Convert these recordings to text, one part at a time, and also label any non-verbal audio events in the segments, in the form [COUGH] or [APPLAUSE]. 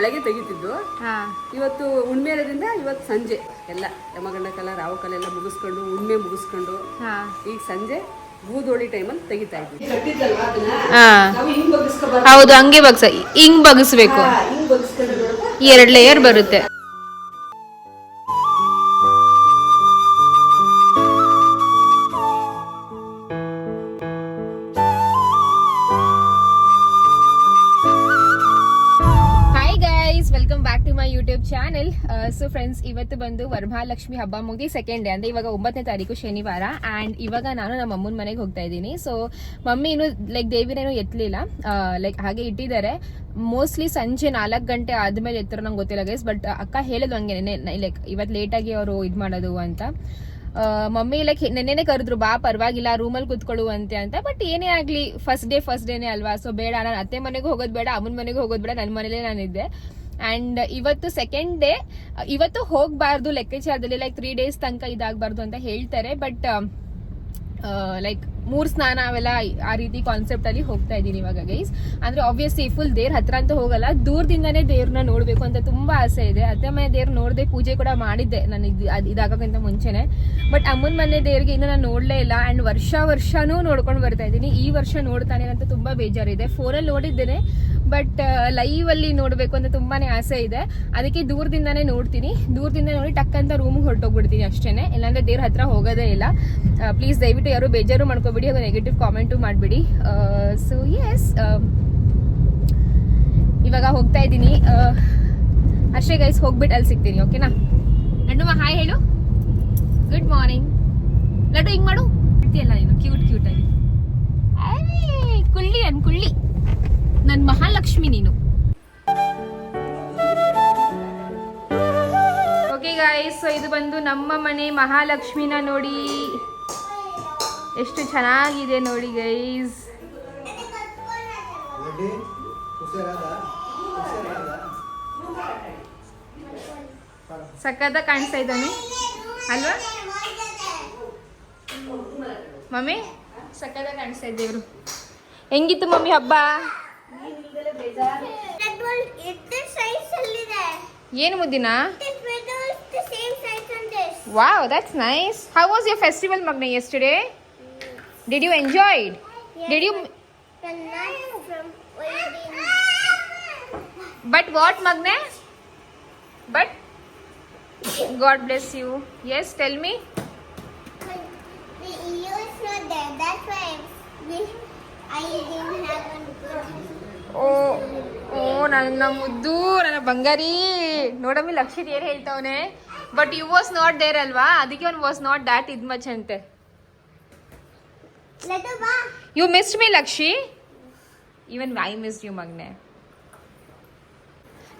ಬೆಳಗ್ಗೆ ತೆಗಿತಿದ್ದು. ಹಾ. ಇವತ್ತು ಉಣ್ಮೇರದಿಂದ ಇರೋದ್ರಿಂದ ಇವತ್ತು ಸಂಜೆ ಎಲ್ಲ ಯಮಗಂಡ ಕಲ ರಾವು ಕಲ ಎಲ್ಲ ಮುಗಿಸ್ಕೊಂಡು ಉಣ್ಮೆ ಮುಗಿಸ್ಕೊಂಡು ಹಾ. ಈಗ ಸಂಜೆ ಬೂದೋಳಿ ಟೈಮಲ್ಲಿ ತೆಗಿತಾ ಇದ್ವಿ ಬಗ್ಗಿಸ್ಕೊಬಾರ್ದು. ಹೌದು ಹಂಗೆ ಬಗ್ಸ ಹಿಂಗ್ ಬಗ್ಸ್ಬೇಕು. ಎರಡ್ ಲೇಯರ್ ಬರುತ್ತೆ. YouTube channel. ಸೊ ಫ್ರೆಂಡ್ಸ್ ಇವತ್ತು ಬಂದು ವರಮಹಾಲಕ್ಷ್ಮಿ ಹಬ್ಬ ಮುಗಿ ಸೆಕೆಂಡ್ ಡೇ ಅಂದ್ರೆ ಇವಾಗ ಒಂಬತ್ತನೇ ತಾರೀಕು ಶನಿವಾರ. ಅಂಡ್ ಇವಾಗ ನಾನು ನಮ್ಮ ಅಮ್ಮನ ಮನೆಗೆ ಹೋಗ್ತಾ ಇದ್ದೀನಿ. ಸೊ ಮಮ್ಮಿ ಇನ್ನು ಲೈಕ್ ದೇವಿನೇನು ಎತ್ತಲಿಲ್ಲ ಲೈಕ್ ಹಾಗೆ ಇಟ್ಟಿದ್ದಾರೆ. ಮೋಸ್ಟ್ಲಿ ಸಂಜೆ ನಾಲ್ಕು ಗಂಟೆ ಆದ್ಮೇಲೆ ಎತ್ತರ ನಂಗೆ ಗೊತ್ತಿಲ್ಲ ಗೈಸ್ ಬಟ್ ಅಕ್ಕ ಹೇಳೋದು ಹಂಗೆ. ಲೈಕ್ ಇವತ್ತು ಲೇಟಾಗಿ ಅವರು ಇದು ಮಾಡೋದು ಅಂತ. ಮಮ್ಮಿ ಲೈಕ್ ನೆನ್ನೆನೆ ಕರೆದ್ರು, ಬಾ, ಪರವಾಗಿಲ್ಲ ರೂಮಲ್ಲಿ ಕುತ್ಕೊಳ್ಳುವಂತೆ ಅಂತ ಬಟ್ ಏನೇ ಆಗಲಿ ಫಸ್ಟ್ ಡೇ ಫಸ್ಟ್ ಡೇನೇ ಅಲ್ವಾ? ಸೊ ಬೇಡ, ನಾನು ಅತ್ತೆ ಮನೆಗೆ ಹೋಗೋದು ಬೇಡ, ಅಮ್ಮನ ಮನೆಗೆ ಹೋಗೋದು ಬೇಡ ನನ್ನ ಮನೇಲೇ ನಾನಿದ್ದೆ. ಅಂಡ್ ಇವತ್ತು ಸೆಕೆಂಡ್ ಡೇ ಇವತ್ತು ಹೋಗಬಾರ್ದು ಲೆಕ್ಕಾಚಾರದಲ್ಲಿ ಲೈಕ್ ತ್ರೀ ಡೇಸ್ ತನಕ ಇದಾಗಬಾರ್ದು ಅಂತ ಹೇಳ್ತಾರೆ. ಬಟ್ ಲೈಕ್ ಮೂರು ಸ್ನಾನ ಅವೆಲ್ಲ ಆ ರೀತಿ ಕಾನ್ಸೆಪ್ಟ್ ಅಲ್ಲಿ ಹೋಗ್ತಾ ಇದ್ದೀನಿ ಇವಾಗ ಗೈಸ್ ಅಂದ್ರೆ ಆಬ್ವಿಯಸ್ಲಿ ಫುಲ್ ದೇವ್ರ ಹತ್ರ ಅಂತ ಹೋಗಲ್ಲ. ದೂರದಿಂದಾನೇ ದೇವ್ರನ್ನ ನೋಡಬೇಕು ಅಂತ ತುಂಬಾ ಆಸೆ ಇದೆ. ಅತ್ತೆ ಮನೆ ದೇವ್ರ ನೋಡದೆ ಪೂಜೆ ಕೂಡ ಮಾಡಿದ್ದೆ ನಾನು ಇದು ಇದಾಗೋಕ್ಕಿಂತ ಮುಂಚೆನೆ. ಬಟ್ ಅಮ್ಮನ ಮನೆ ದೇವ್ರಿಗೆ ಇನ್ನೂ ನಾನು ನೋಡಲೇ ಇಲ್ಲ. ಆ್ಯಂಡ್ ವರ್ಷ ವರ್ಷನೂ ನೋಡ್ಕೊಂಡು ಬರ್ತಾ ಇದ್ದೀನಿ. ಈ ವರ್ಷ ನೋಡ್ತಾನೆ ಅಂತ ತುಂಬಾ ಬೇಜಾರಿದೆ. ಫೋನಲ್ಲಿ ನೋಡಿದ್ದೇನೆ. ಬಟ್ ಲೈವ್ ಅಲ್ಲಿ ನೋಡ್ಬೇಕು ಅಂತ ತುಂಬಾನೇ ಆಸೆ ಇದೆ. ಅದಕ್ಕೆ ದೂರದಿಂದಾನೇ ನೋಡ್ತೀನಿ. ದೂರದಿಂದ ನೋಡಿ ಟಕ್ ಅಂತ ರೂಮ್ ಹೊರಟೋಗ್ಬಿಡ್ತೀನಿ ಅಷ್ಟೇನೆ. ಇಲ್ಲಾಂದ್ರೆ ದೇವ್ರ ಹತ್ರ ಹೋಗೋದೇ ಇಲ್ಲ. ಪ್ಲೀಸ್ ದಯವಿಟ್ಟು ಯಾರು ಬೇಜಾರು ಮಾಡ್ಕೋಬಿಡಿ ಅದು ನೆಗೆಟಿವ್ ಕಾಮೆಂಟು ಮಾಡಬೇಡಿ. ಸೊ ಎಸ್ ಇವಾಗ ಹೋಗ್ತಾ ಇದ್ದೀನಿ. ಅಷ್ಟೇ ಗೈಸ್ ಹೋಗ್ಬಿಟ್ಟು ಅಲ್ಲಿ ಸಿಗ್ತೀನಿ ಓಕೆನಾ ನಡುವ ಹಾಯ್ ಹೇಳು ಗುಡ್ ಮಾರ್ನಿಂಗ್ ಲಡ್ಡು, ಹಿಂಗ್ ಮಾಡು. ಅಲ್ಲ ನೀನು? ಮಹಾಲಕ್ಷ್ಮಿ ನೀನು. ಓಕೆ ಗಾಯ್ಸ್ ಸೊ ಇದು ಬಂದು ನಮ್ಮ ಮನೆ ಮಹಾಲಕ್ಷ್ಮಿನ ನೋಡಿ. ಎಷ್ಟು ಚೆನ್ನಾಗಿದೆ ನೋಡಿ ಗೈಸ್ ಸಕ್ಕದ ಕಾಣಿಸ್ತಾ ಇದ್ದಾನೆ. ಅಲ್ವಾ? ಮಮ್ಮಿ? ಸಕ್ಕದ ಕಾಣಿಸ್ತಾ ಇದ್ದೇವ್ರು ಹೆಂಗಿತ್ತು ಮಮ್ಮಿ ಹಬ್ಬ? ಏನು ಮುದ್ದಿನ This window is the same size on this. Wow that's nice how was your festival ಮಗ್ನೆ yesterday did you enjoyed did you The knife from waiting. But what ಮಗ್ನೆ but god bless you yes tell me The EU is not there. That's why we, I didn't have one good. ಓ ಓ ನನ್ನ ಮುದ್ದು ನನ್ನ ಬಂಗಾರಿ. ನೋಡಮ್ಮಿ ಲಕ್ಷಿತ್ ಏನು ಹೇಳ್ತಾವನೆ? But you was not there ಅಲ್ವಾ? ಅದಕ್ಕೆ ಅವ್ನು was not that ಇದ್ much ಅಂತೆ. You missed me Lakshi. Even I miss you ಮಗ್ನೆ.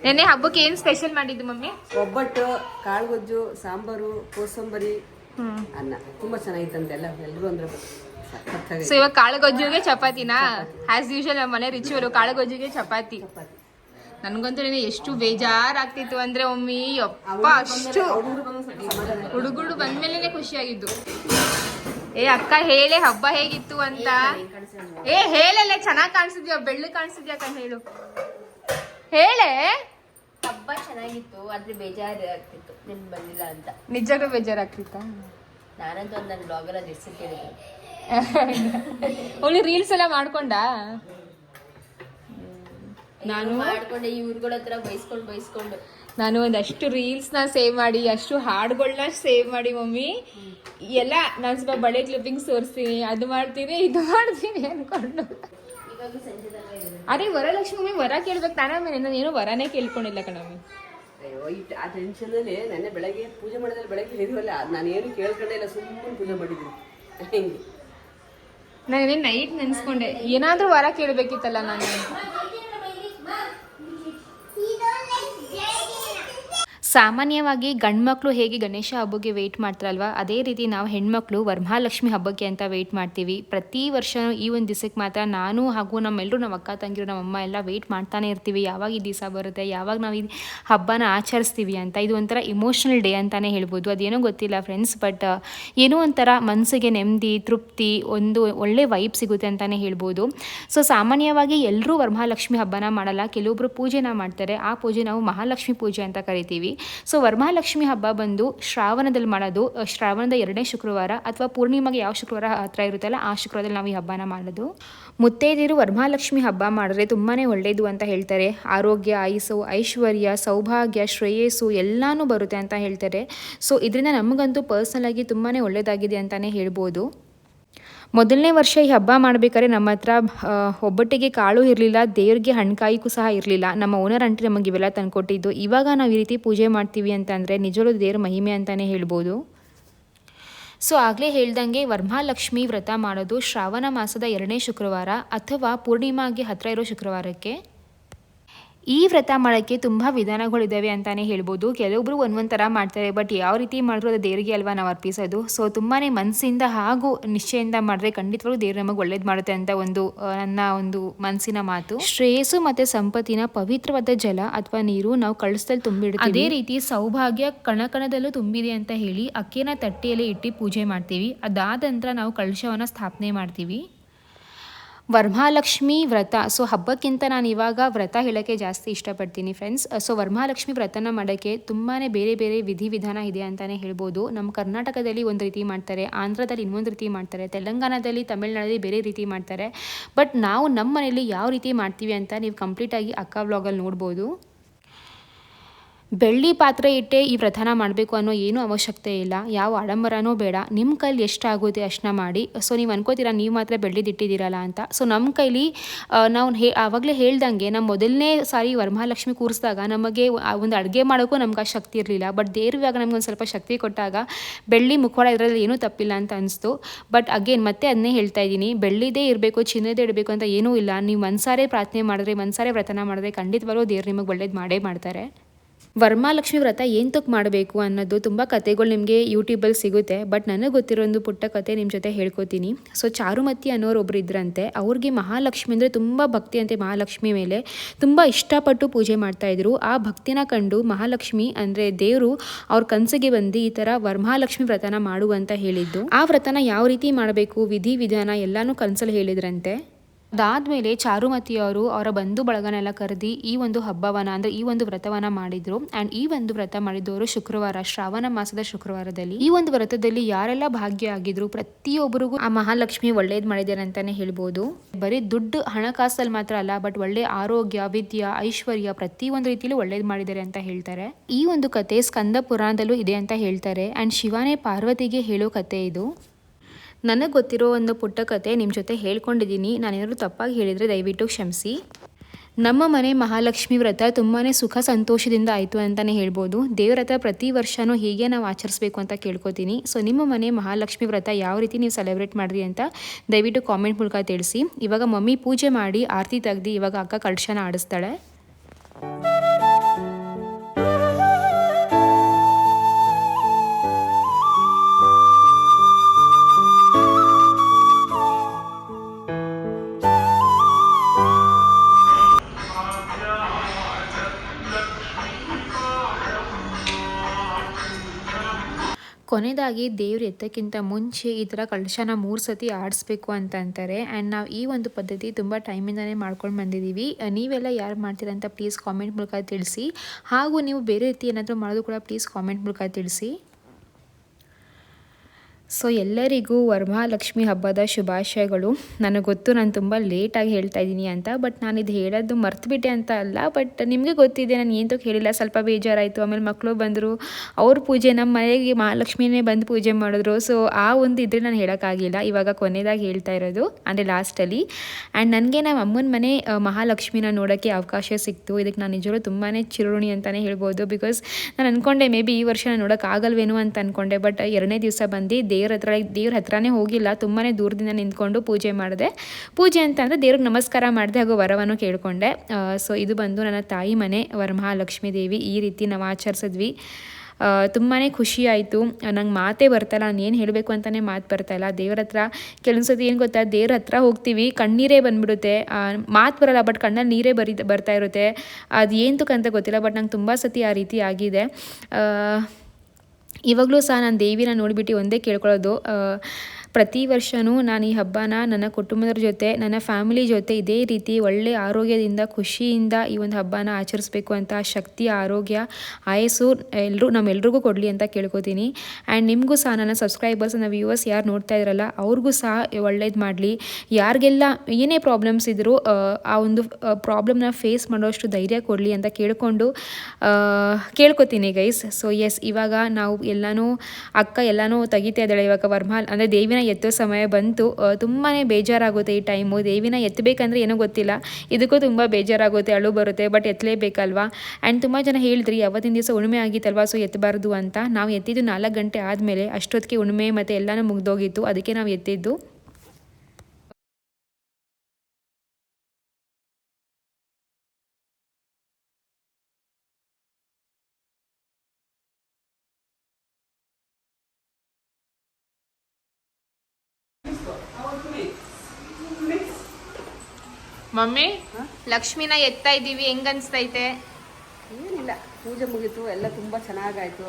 ನೆನ್ನೆ ಹಬ್ಬಕ್ಕೆ ಏನು ಸ್ಪೆಷಲ್ ಮಾಡಿದ್ದು ಮಮ್ಮಿ? ಒಬ್ಬಟ್ಟು ಕಾಳುಗೊಜ್ಜು ಸಾಂಬಾರು ಕೋಸಂಬರಿ. ಹ್ಮ್. ಅನ್ನ. ತುಂಬಾ ಚೆನ್ನಾಗಿತ್ತಂತೆ ಎಲ್ಲ ಎಲ್ಲರೂ ಅಂದ್ರೆ. ಸೊ ಇವಾಗ ಕಾಳು ಗೊಜ್ಜುಗೆ ಚಪಾತಿನಾ? ಆಸ್ ಯೂಶಲ್ ನಮ್ಮ ಮನೆ ರಿಚುವಲ್ ಕಾಳುಗೊಜ್ಜುಗೆ ಚಪಾತಿ. ಚಪಾತಿ. ನನ್ಗಂತೂ ನೆನ್ನೆ ಎಷ್ಟು ಬೇಜಾರಾಗ್ತಿತ್ತು ಅಂದ್ರೆ ಒಮ್ಮಿ ಅಪ್ಪ ಅಷ್ಟು ಹುಡುಗರು ಬಂದ್ಮೇಲೆ ಖುಷಿಯಾಗಿದ್ದು. ಏ ಅಕ್ಕ ಹೇಳೆ ಹಬ್ಬ ಹೇಗಿತ್ತು ಅಂತ? ಏ ಹೇಳಲ್ಲ ಚೆನ್ನಾಗಿ ಕಾಣಿಸಿದ್ಯಾ? ಬೆಳ್ಳು ಕಾಣಿಸಿದ್ಯಾ ಕಣ್ ಹೇಳು. ಹೇಳೆ? ಹಬ್ಬ ಚೆನ್ನಾಗಿತ್ತು ಆದ್ರೆ ಬೇಜಾರು ಆಗ್ತಿತ್ತು ನಿನ್ ಬಂದಿಲ್ಲ ಅಂತ. ನಿಜಕ್ಕೂ ಬೇಜಾರಾಗ್ತಿತ್ತ? ನಾನಂತೂ ನನ್ನ ಬ್ಲಾಗರ್ ಅದ್ ಹೆಸರು [LAUGHS] ಅವಳು ರೀಲ್ಸ್ ಎಲ್ಲ ಮಾಡ್ಕೊಂಡ? ನಾನು ಮಾಡ್ಕೊಂಡೆ ಇವ್ರಗಳ ಹತ್ರ ಬೈಸ್ಕೊಂಡು ಬೈಸ್ಕೊಂಡು. ನಾನು ಒಂದಷ್ಟು ರೀಲ್ಸ್ನ ಸೇವ್ ಮಾಡಿ ಅಷ್ಟು ಹಾಡುಗಳನ್ನ ಸೇವ್ ಮಾಡಿ ಮಮ್ಮಿ. ಎಲ್ಲ ನಾನು ಸ್ವಲ್ಪ ಬಳೆ ಕ್ಲಿಪ್ಪಿಂಗ್ ತೋರಿಸ್ತೀನಿ ಅದು ಮಾಡ್ತೀನಿ ಇದು ಮಾಡ್ತೀನಿ ಅನ್ಕೊಂಡು. ಅದೇ ವರಲಕ್ಷ್ಮಿ ವರ ಕೇಳ್ಬೇಕು ತಾನೇ ನಾನು ಏನೋ ವರನೇ ಕೇಳ್ಕೊಂಡಿಲ್ಲ ಕಣಮ್ಮಿ ಆ ಟೆನ್ಷನ್ ಅಲ್ಲಿ ನೆನ್ನೆ ಬೆಳಗ್ಗೆ ಪೂಜೆ ಮಾಡಿದ್ರೆ ಬೆಳಗ್ಗೆ ಹೇಳಿದ್ವಲ್ಲ ನಾನು ಏನು ಕೇಳ್ಕೊಂಡೇ ಇಲ್ಲ ಸುಮ್ಮನೆ ಪೂಜೆ ಮಾಡಿದ್ದೀನಿ. ಹೆಂಗೆ? ನಾನು ನೈಟ್ ನೆನೆಸ್ಕೊಂಡೆ. ಏನಾದರೂ ವರ ಕೇಳಬೇಕಿತ್ತಲ್ಲ ನಾನು. ಸಾಮಾನ್ಯವಾಗಿ ಗಂಡ್ಮಕ್ಳು ಹೇಗೆ ಗಣೇಶ ಹಬ್ಬಕ್ಕೆ ವೆಯ್ಟ್ ಮಾಡ್ತಾರಲ್ವ? ಅದೇ ರೀತಿ ನಾವು ಹೆಣ್ಮಕ್ಳು ವರಮಹಾಲಕ್ಷ್ಮಿ ಹಬ್ಬಕ್ಕೆ ಅಂತ ವೆಯ್ಟ್ ಮಾಡ್ತೀವಿ. ಪ್ರತಿ ವರ್ಷ ಈ ಒಂದು ದಿವಸಕ್ಕೆ ಮಾತ್ರ ನಾನು ಹಾಗೂ ನಮ್ಮೆಲ್ಲರೂ ನಮ್ಮ ಅಕ್ಕ ತಂಗಿರು ನಮ್ಮಮ್ಮ ಎಲ್ಲ ವೆಯ್ಟ್ ಮಾಡ್ತಾನೆ ಇರ್ತೀವಿ. ಯಾವಾಗ ಈ ದಿವಸ ಬರುತ್ತೆ? ಯಾವಾಗ ನಾವು ಈ ಹಬ್ಬನ ಆಚರಿಸ್ತೀವಿ ಅಂತ. ಇದು ಒಂಥರ ಇಮೋಷ್ನಲ್ ಡೇ ಅಂತಲೇ ಹೇಳ್ಬೋದು. ಅದೇನೋ ಗೊತ್ತಿಲ್ಲ ಫ್ರೆಂಡ್ಸ್ ಬಟ್ ಏನೋ ಒಂಥರ ಮನಸ್ಸಿಗೆ ನೆಮ್ಮದಿ, ತೃಪ್ತಿ, ಒಂದು ಒಳ್ಳೆ ವೈಬ್ ಸಿಗುತ್ತೆ ಅಂತಲೇ ಹೇಳ್ಬೋದು. ಸೊ ಸಾಮಾನ್ಯವಾಗಿ ಎಲ್ಲರೂ ವರಮಹಾಲಕ್ಷ್ಮಿ ಹಬ್ಬನ ಮಾಡಲ್ಲ. ಕೆಲವೊಬ್ಬರು ಪೂಜೆನ ಮಾಡ್ತಾರೆ. ಆ ಪೂಜೆ ನಾವು ಮಹಾಲಕ್ಷ್ಮಿ ಪೂಜೆ ಅಂತ ಕರಿತೀವಿ. ಸೊ ವರಮಹಾಲಕ್ಷ್ಮಿ ಹಬ್ಬ ಬಂದು ಶ್ರಾವಣದಲ್ಲಿ ಮಾಡೋದು ಶ್ರಾವಣದ ಎರಡನೇ ಶುಕ್ರವಾರ ಅಥವಾ ಪೂರ್ಣಿಮೆಗೆ ಯಾವ ಶುಕ್ರವಾರ ಹತ್ರ ಇರುತ್ತಲ್ಲ ಆ ಶುಕ್ರವಾರದಲ್ಲಿ ನಾವು ಈ ಹಬ್ಬನ ಮಾಡೋದು. ಮುತ್ತೈದೆಯರು ವರಮಹಾಲಕ್ಷ್ಮಿ ಹಬ್ಬ ಮಾಡಿದ್ರೆ ತುಂಬಾ ಒಳ್ಳೆಯದು ಅಂತ ಹೇಳ್ತಾರೆ. ಆರೋಗ್ಯ ಆಯುಸು ಐಶ್ವರ್ಯ, ಸೌಭಾಗ್ಯ, ಶ್ರೇಯಸ್ಸು ಎಲ್ಲನೂ ಬರುತ್ತೆ ಅಂತ ಹೇಳ್ತಾರೆ. ಸೊ ಇದರಿಂದ ನಮಗಂತೂ ಪರ್ಸ್ನಲಾಗಿ ತುಂಬಾ ಒಳ್ಳೆಯದಾಗಿದೆ ಅಂತಲೇ ಹೇಳ್ಬೋದು. ಮೊದಲನೇ ವರ್ಷ ಈ ಹಬ್ಬ ಮಾಡಬೇಕಾದ್ರೆ ನಮ್ಮ ಹತ್ರ ಒಬ್ಬಟ್ಟಿಗೆ ಕಾಳು ಇರಲಿಲ್ಲ, ದೇವ್ರಿಗೆ ಹಣ್ಕಾಯಿಗೂ ಸಹ ಇರಲಿಲ್ಲ. ನಮ್ಮ ಓನರ್ ಅಂಟಿ ನಮಗೆ ಇವೆಲ್ಲ ತಂದುಕೊಟ್ಟಿದ್ದು ಇವಾಗ ನಾವು ಈ ರೀತಿ ಪೂಜೆ ಮಾಡ್ತೀವಿ ಅಂತಂದರೆ ನಿಜವೂ ದೇವ್ರ ಮಹಿಮೆ ಅಂತಲೇ ಹೇಳ್ಬೋದು. ಸೊ ಆಗಲೇ ಹೇಳ್ದಂಗೆ ವರ್ಮಾಲಕ್ಷ್ಮಿ ವ್ರತ ಮಾಡೋದು ಶ್ರಾವಣ ಮಾಸದ ಎರಡನೇ ಶುಕ್ರವಾರ ಅಥವಾ ಪೂರ್ಣಿಮಾಗೆ ಹತ್ತಿರ ಇರೋ ಶುಕ್ರವಾರಕ್ಕೆ. ಈ ವ್ರತ ಮಾಡೋಕ್ಕೆ ತುಂಬ ವಿಧಾನಗಳಿದ್ದಾವೆ ಅಂತಲೇ ಹೇಳ್ಬೋದು. ಕೆಲವೊಬ್ರು ಒಂದೊಂದು ಥರ ಮಾಡ್ತಾರೆ ಬಟ್ ಯಾವ ರೀತಿ ಮಾಡಿದ್ರು ಅದು ದೇವರಿಗೆ ಅಲ್ವಾ ನಾವು ಅರ್ಪಿಸೋದು? ಸೊ ತುಂಬಾ ಮನಸ್ಸಿಂದ ಹಾಗೂ ನಿಶ್ಚಯಿಂದ ಮಾಡಿದ್ರೆ ಖಂಡಿತವಾಗ್ಲೂ ದೇವ್ರು ನಮಗೆ ಒಳ್ಳೇದು ಮಾಡುತ್ತೆ ಅಂತ ಒಂದು ನನ್ನ ಒಂದು ಮನಸ್ಸಿನ ಮಾತು. ಶ್ರೇಯಸ್ಸು ಮತ್ತು ಸಂಪತ್ತಿನ ಪವಿತ್ರವಾದ ಜಲ ಅಥವಾ ನೀರು ನಾವು ಕಳಿಸ್ದಲ್ಲಿ ತುಂಬಿಡ್ತೀವಿ. ಅದೇ ರೀತಿ ಸೌಭಾಗ್ಯ ಕಣಕಣದಲ್ಲೂ ತುಂಬಿದೆ ಅಂತ ಹೇಳಿ ಅಕ್ಕಿನ ತಟ್ಟೆಯಲ್ಲಿ ಇಟ್ಟು ಪೂಜೆ ಮಾಡ್ತೀವಿ. ಅದಾದ ನಂತರ ನಾವು ಕಳಶವನ್ನು ಸ್ಥಾಪನೆ ಮಾಡ್ತೀವಿ. ವರಮಹಾಲಕ್ಷ್ಮಿ ವ್ರತ. ಸೊ ಹಬ್ಬಕ್ಕಿಂತ ನಾನು ಇವಾಗ ವ್ರತ ಹೇಳೋಕ್ಕೆ ಜಾಸ್ತಿ ಇಷ್ಟಪಡ್ತೀನಿ ಫ್ರೆಂಡ್ಸ್ ಸೊ ವರ್ಮಾಲಕ್ಷ್ಮಿ ವ್ರತನ ಮಾಡೋಕ್ಕೆ ತುಂಬಾ ಬೇರೆ ಬೇರೆ ವಿಧಿವಿಧಾನ ಇದೆ ಅಂತಲೇ ಹೇಳ್ಬೋದು. ನಮ್ಮ ಕರ್ನಾಟಕದಲ್ಲಿ ಒಂದು ರೀತಿ ಮಾಡ್ತಾರೆ, ಆಂಧ್ರದಲ್ಲಿ ಇನ್ನೊಂದು ರೀತಿ ಮಾಡ್ತಾರೆ, ತೆಲಂಗಾಣದಲ್ಲಿ, ತಮಿಳ್ನಾಡಲ್ಲಿ ಬೇರೆ ರೀತಿ ಮಾಡ್ತಾರೆ. ಬಟ್ ನಾವು ನಮ್ಮ ಮನೆಯಲ್ಲಿ ಯಾವ ರೀತಿ ಮಾಡ್ತೀವಿ ಅಂತ ನೀವು ಕಂಪ್ಲೀಟಾಗಿ ಅಕ್ಕ ವ್ಲಾಗಲ್ಲಿ ನೋಡ್ಬೋದು. ಬೆಳ್ಳಿ ಪಾತ್ರೆ ಇಟ್ಟೆ ಈ ವ್ರತನ ಮಾಡಬೇಕು ಅನ್ನೋ ಏನೂ ಅವಶ್ಯಕತೆ ಇಲ್ಲ. ಯಾವ ಆಡಂಬರನೂ ಬೇಡ. ನಿಮ್ಮ ಕೈಲಿ ಎಷ್ಟಾಗುತ್ತೆ ಅಷ್ಟನ್ನ ಮಾಡಿ. ಸೊ ನೀವು ಅನ್ಕೋತೀರಾ, ನೀವು ಮಾತ್ರ ಬೆಳ್ಳಿದಿಟ್ಟಿದ್ದೀರಲ್ಲ ಅಂತ. ಸೊ ನಮ್ಮ ಕೈಲಿ ನಾವು ಹೇ, ಆವಾಗಲೇ ಹೇಳ್ದಂಗೆ ನಮ್ಮ ಮೊದಲನೇ ಸಾರಿ ವರಮಹಾಲಕ್ಷ್ಮಿ ಕೂರಿಸಿದಾಗ ನಮಗೆ ಒಂದು ಅಡುಗೆ ಮಾಡೋಕ್ಕೂ ನಮ್ಗೆ ಆ ಶಕ್ತಿ ಇರಲಿಲ್ಲ. ಬಟ್ ದೇವ್ರು ಇವಾಗ ನಮ್ಗೆ ಒಂದು ಸ್ವಲ್ಪ ಶಕ್ತಿ ಕೊಟ್ಟಾಗ ಬೆಳ್ಳಿ ಮುಖವಾಡ ಇದರಲ್ಲಿ ಏನೂ ತಪ್ಪಿಲ್ಲ ಅಂತ ಅನಿಸ್ತು. ಬಟ್ ಅಗೇನ್ ಮತ್ತೆ ಅದನ್ನೇ ಹೇಳ್ತಾ ಇದ್ದೀನಿ. ಬೆಳ್ಳಿದೇ ಇರಬೇಕು, ಚಿನ್ನದೇ ಇಡಬೇಕು ಅಂತ ಏನೂ ಇಲ್ಲ. ನೀವು ಮನ್ಸಾರೆ ಪ್ರಾರ್ಥನೆ ಮಾಡಿದ್ರೆ ಮನ್ಸಾರೆ ವ್ರತನ ಮಾಡಿದ್ರೆ ಖಂಡಿತವಾಗ್ಲೂ ದೇವ್ರು ನಿಮಗೆ ಒಳ್ಳೇದು ಮಾಡೇ ಮಾಡ್ತಾರೆ. ವರಮಹಾಲಕ್ಷ್ಮಿ ವ್ರತ ಎಂತಕ್ಕೆ ಮಾಡಬೇಕು ಅನ್ನೋದು ತುಂಬ ಕತೆಗಳು ನಿಮಗೆ ಯೂಟ್ಯೂಬಲ್ಲಿ ಸಿಗುತ್ತೆ. ಬಟ್ ನನಗೆ ಗೊತ್ತಿರೋ ಒಂದು ಪುಟ್ಟ ಕತೆ ನಿಮ್ಮ ಜೊತೆ ಹೇಳ್ಕೊತೀನಿ. ಸೊ ಚಾರುಮತಿ ಅನ್ನೋರು ಒಬ್ರು ಇದ್ರಂತೆ, ಅವ್ರಿಗೆ ಮಹಾಲಕ್ಷ್ಮಿ ಅಂದರೆ ತುಂಬ ಭಕ್ತಿ ಅಂತೆ ಮಹಾಲಕ್ಷ್ಮಿ ಮೇಲೆ. ತುಂಬ ಇಷ್ಟಪಟ್ಟು ಪೂಜೆ ಮಾಡ್ತಾಯಿದ್ರು ಆ ಭಕ್ತಿನ ಕಂಡು ಮಹಾಲಕ್ಷ್ಮಿ ಅಂದರೆ ದೇವರು ಅವ್ರ ಕನಸಿಗೆ ಬಂದು ಈ ಥರ ವರ್ಮಹಾಲಕ್ಷ್ಮಿ ವ್ರತನ ಮಾಡು ಅಂತ ಹೇಳಿದ್ದು. ಆ ವ್ರತನ ಯಾವ ರೀತಿ ಮಾಡಬೇಕು? ವಿಧಿ ವಿಧಾನ ಎಲ್ಲನೂ ಕನಸಲ್ಲಿ ಹೇಳಿದ್ರಂತೆ. ಅದಾದಮೇಲೆ ಚಾರುಮತಿಯವರು ಅವರ ಬಂಧು ಬಳಗನೆಲ್ಲ ಕರೆದಿ ಈ ಒಂದು ಹಬ್ಬವನ್ನ, ಅಂದರೆ ಈ ಒಂದು ವ್ರತವನ್ನ ಮಾಡಿದ್ರು. ಆ್ಯಂಡ್ ಈ ಒಂದು ವ್ರತ ಮಾಡಿದವರು ಶುಕ್ರವಾರ, ಶ್ರಾವಣ ಮಾಸದ ಶುಕ್ರವಾರದಲ್ಲಿ ಈ ಒಂದು ವ್ರತದಲ್ಲಿ ಯಾರೆಲ್ಲ ಭಾಗ್ಯ ಆಗಿದ್ರು ಪ್ರತಿಯೊಬ್ಬರಿಗೂ ಆ ಮಹಾಲಕ್ಷ್ಮಿ ಒಳ್ಳೇದು ಮಾಡಿದ್ದಾರೆ ಅಂತಾನೆ ಹೇಳ್ಬೋದು. ಬರೀ ದುಡ್ಡು ಹಣಕಾಸಲ್ಲಿ ಮಾತ್ರ ಅಲ್ಲ ಬಟ್ ಒಳ್ಳೆ ಆರೋಗ್ಯ, ವಿದ್ಯೆ, ಐಶ್ವರ್ಯ ಪ್ರತಿಯೊಂದು ರೀತಿಯಲ್ಲೂ ಒಳ್ಳೇದು ಮಾಡಿದ್ದಾರೆ ಅಂತ ಹೇಳ್ತಾರೆ. ಈ ಒಂದು ಕತೆ ಸ್ಕಂದ ಪುರಾಣದಲ್ಲೂ ಇದೆ ಅಂತ ಹೇಳ್ತಾರೆ. ಆ್ಯಂಡ್ ಶಿವನೇ ಪಾರ್ವತಿಗೆ ಹೇಳೋ ಕತೆ ಇದು. ನನಗೆ ಗೊತ್ತಿರೋ ಒಂದು ಪುಟ್ಟ ಕತೆ ನಿಮ್ಮ ಜೊತೆ ಹೇಳ್ಕೊಂಡಿದ್ದೀನಿ ನಾನೇನಾದರೂ ತಪ್ಪಾಗಿ ಹೇಳಿದರೆ ದಯವಿಟ್ಟು ಕ್ಷಮಿಸಿ. ನಮ್ಮ ಮನೆ ಮಹಾಲಕ್ಷ್ಮಿ ವ್ರತ ತುಂಬಾ ಸುಖ ಸಂತೋಷದಿಂದ ಆಯಿತು ಅಂತಲೇ ಹೇಳ್ಬೋದು. ದೇವ್ರ ಹತ್ರ ಪ್ರತಿ ವರ್ಷವೂ ಹೀಗೆ ನಾವು ಆಚರಿಸ್ಬೇಕು ಅಂತ ಕೇಳ್ಕೊತೀನಿ. ಸೊ ನಿಮ್ಮ ಮನೆ ಮಹಾಲಕ್ಷ್ಮಿ ವ್ರತ ಯಾವ ರೀತಿ ನೀವು ಸೆಲೆಬ್ರೇಟ್ ಮಾಡಿರಿ ಅಂತ ದಯವಿಟ್ಟು ಕಾಮೆಂಟ್ ಮೂಲಕ ತಿಳಿಸಿ. ಇವಾಗ ಮಮ್ಮಿ ಪೂಜೆ ಮಾಡಿ, ಆರತಿ ತೆಗ್ದು ಇವಾಗ ಅಕ್ಕ ಕಳಶನ ಆಡಿಸ್ತಾಳೆ. ಕೊನೆಯದಾಗಿ ದೇವ್ರ ಎತ್ತಕ್ಕಿಂತ ಮುಂಚೆ ಈ ಥರ ಕಳಶನ ಮೂರು ಸತಿ ಆಡಿಸ್ಬೇಕು ಅಂತ ಅಂತಾರೆ. ಆ್ಯಂಡ್ ನಾವು ಈ ಒಂದು ಪದ್ಧತಿ ತುಂಬ ಟೈಮಿಂದನೇ ಮಾಡ್ಕೊಂಡು ಬಂದಿದ್ದೀವಿ ನೀವೆಲ್ಲ ಯಾರು ಮಾಡ್ತೀರಾ ಅಂತ ಪ್ಲೀಸ್ ಕಾಮೆಂಟ್ ಮೂಲಕ ತಿಳಿಸಿ. ಹಾಗೂ ನೀವು ಬೇರೆ ರೀತಿ ಏನಾದರೂ ಮಾಡೋದು ಕೂಡ ಪ್ಲೀಸ್ ಕಾಮೆಂಟ್ ಮೂಲಕ ತಿಳಿಸಿ. ಸೊ ಎಲ್ಲರಿಗೂ ವರಮಹಾಲಕ್ಷ್ಮಿ ಹಬ್ಬದ ಶುಭಾಶಯಗಳು. ನನಗೆ ಗೊತ್ತು ನಾನು ತುಂಬ ಲೇಟಾಗಿ ಹೇಳ್ತಾ ಇದ್ದೀನಿ ಅಂತ ಬಟ್ ನಾನು ಇದು ಹೇಳೋದು ಮರ್ತುಬಿಟ್ಟೆ ಅಂತ ಅಲ್ಲ ಬಟ್ ನಿಮಗೆ ಗೊತ್ತಿದೆ ನಾನು ಏನಂತೂ ಹೇಳಿಲ್ಲ ಸ್ವಲ್ಪ ಬೇಜಾರಾಯಿತು. ಆಮೇಲೆ ಮಕ್ಕಳು ಬಂದರು, ಅವ್ರ ಪೂಜೆ ನಮ್ಮ ಮನೆಗೆ ಮಹಾಲಕ್ಷ್ಮಿನೇ ಬಂದು ಪೂಜೆ ಮಾಡಿದ್ರು. ಸೊ ಆ ಒಂದು ಇದ್ರೆ ನಾನು ಹೇಳೋಕ್ಕಾಗಿಲ್ಲ. ಇವಾಗ ಕೊನೆಯದಾಗಿ ಹೇಳ್ತಾ ಇರೋದು, ಅಂದರೆ ಲಾಸ್ಟಲ್ಲಿ ಆ್ಯಂಡ್ ನನಗೆ ನಮ್ಮ ಅಮ್ಮನ ಮನೆ ಮಹಾಲಕ್ಷ್ಮಿನ ನೋಡೋಕ್ಕೆ ಅವಕಾಶ ಸಿಕ್ತು. ಇದಕ್ಕೆ ನಾನು ನಿಜವೂ ತುಂಬಾ ಚಿರುಣಿ ಅಂತಲೇ ಹೇಳ್ಬೋದು ಬಿಕಾಸ್ ನಾನು ಅಂದ್ಕೊಂಡೆ ಮೇ ಬಿ ಈ ವರ್ಷ ನಾನು ನೋಡೋಕ್ಕಾಗಲ್ವೇನೋ ಅಂತ ಅಂದ್ಕೊಂಡೆ ಬಟ್ ಎರಡನೇ ದಿವಸ ಬಂದು ದೇವ್ರ ಹತ್ರ, ದೇವ್ರ ಹತ್ರನೇ ಹೋಗಿಲ್ಲ ತುಂಬಾ ದೂರದಿಂದ ನಿಂತ್ಕೊಂಡು ಪೂಜೆ ಮಾಡಿದೆ. ಪೂಜೆ ಅಂತಂದರೆ ದೇವ್ರಿಗೆ ನಮಸ್ಕಾರ ಮಾಡಿದೆ ಹಾಗೂ ವರವನ್ನು ಕೇಳಿಕೊಂಡೆ. ಸೊ ಇದು ಬಂದು ನನ್ನ ತಾಯಿ ಮನೆ, ವರಮಹಾಲಕ್ಷ್ಮೀ ದೇವಿ, ಈ ರೀತಿ ನಾವು ಆಚರಿಸಿದ್ವಿ. ತುಂಬಾ ಖುಷಿ ಆಯಿತು. ನಂಗೆ ಮಾತೇ ಬರ್ತಾಯಿಲ್ಲ ನಾನು ಏನು ಹೇಳಬೇಕು ಅಂತಲೇ ಮಾತು ಬರ್ತಾಯಿಲ್ಲ ದೇವ್ರ ಹತ್ರ, ಕೆಲವೊಂದು ಸತಿ ಏನು ಗೊತ್ತಾ, ದೇವ್ರ ಹತ್ರ ಹೋಗ್ತೀವಿ, ಕಣ್ಣೀರೇ ಬಂದುಬಿಡುತ್ತೆ. ಮಾತು ಬರಲ್ಲ ಬಟ್ ಕಣ್ಣಲ್ಲಿ ನೀರೇ ಬರಿ, ಬರ್ತಾ ಇರುತ್ತೆ. ಅದು ಅಂತ ಗೊತ್ತಿಲ್ಲ ಬಟ್ ನಂಗೆ ತುಂಬ ಸತಿ ಆ ರೀತಿ ಆಗಿದೆ. ಇವಾಗಲೂ ಸಹ ನಾನು ದೇವಿನ ನೋಡಿಬಿಟ್ಟು ಒಂದೇ ಕೇಳ್ಕೊಳ್ಳೋದು ಪ್ರತಿ ವರ್ಷವೂ ನಾನು ಈ ಹಬ್ಬನ ನನ್ನ ಕುಟುಂಬದವ್ರ ಜೊತೆ, ನನ್ನ ಫ್ಯಾಮಿಲಿ ಜೊತೆ ಇದೇ ರೀತಿ ಒಳ್ಳೆ ಆರೋಗ್ಯದಿಂದ, ಖುಷಿಯಿಂದ ಈ ಒಂದು ಹಬ್ಬನ ಆಚರಿಸ್ಬೇಕು ಅಂತ ಶಕ್ತಿ, ಆರೋಗ್ಯ, ಆಯಸ್ಸು ಎಲ್ಲರೂ ನಮ್ಮೆಲ್ರಿಗೂ ಕೊಡಲಿ ಅಂತ ಕೇಳ್ಕೊತೀನಿ. ಆ್ಯಂಡ್ ನಿಮಗೂ ಸಹ ನನ್ನ ಸಬ್ಸ್ಕ್ರೈಬರ್ಸ್ ನನ್ನ ವ್ಯೂವರ್ಸ್ ಯಾರು ನೋಡ್ತಾ ಇದ್ರಲ್ಲ, ಅವ್ರಿಗೂ ಸಹ ಒಳ್ಳೇದು ಮಾಡಲಿ. ಯಾರಿಗೆಲ್ಲ ಏನೇ ಪ್ರಾಬ್ಲಮ್ಸ್ ಇದ್ದರೂ ಆ ಒಂದು ಪ್ರಾಬ್ಲಮ್ನ ಫೇಸ್ ಮಾಡೋಷ್ಟು ಧೈರ್ಯ ಕೊಡಲಿ ಅಂತ ಕೇಳಿಕೊಂಡು ಕೇಳ್ಕೊತೀನಿ ಗೈಸ್ ಸೊ ಎಸ್ ಇವಾಗ ನಾವು ಎಲ್ಲನೂ, ಅಕ್ಕ ಎಲ್ಲನೂ ತೆಗಿತಾ ಇದ್ದಾಳೆ, ಇವಾಗ ವರ್ಮಾಲ್ ಅಂದರೆ ದೇವಿನ ಎತ್ತೋ ಸಮಯ ಬಂತು. ತುಂಬಾ ಬೇಜಾರಾಗುತ್ತೆ ಈ ಟೈಮು ದೇವಿನ ಎತ್ತಬೇಕಂದ್ರೆ ಏನೋ ಗೊತ್ತಿಲ್ಲ. ಇದಕ್ಕೂ ತುಂಬ ಬೇಜಾರಾಗುತ್ತೆ, ಅಳು ಬರುತ್ತೆ ಬಟ್ ಎತ್ತಲೇಬೇಕಲ್ವಾ? ಆ್ಯಂಡ್ ತುಂಬ ಜನ ಹೇಳಿದ್ರಿ ಯಾವತ್ತಿನ ದಿವಸ ಉಣಿಮೆ ಆಗಿತ್ತಲ್ವಾ ಸೊ ಎತ್ತಬಾರ್ದು ಅಂತ. ನಾವು ಎತ್ತಿದ್ದು ನಾಲ್ಕು ಗಂಟೆ ಆದಮೇಲೆ ಅಷ್ಟೊತ್ತಿಗೆ ಉಣಿಮೆ ಮತ್ತು ಎಲ್ಲನೂ ಮುಗ್ದೋಗಿತ್ತು. ಅದಕ್ಕೆ ನಾವು ಎತ್ತಿದ್ದು ಮಮ್ಮಿ? ಲಕ್ಷ್ಮಿನ ಎತ್ತಾ ಇದ್ದೀವಿ ಹೆಂಗ ಅನ್ಸ್ತೈತೆ ಏನಿಲ್ಲ ಪೂಜೆ ಮುಗೀತು ಎಲ್ಲ ತುಂಬಾ ಚೆನ್ನಾಗಾಯ್ತು.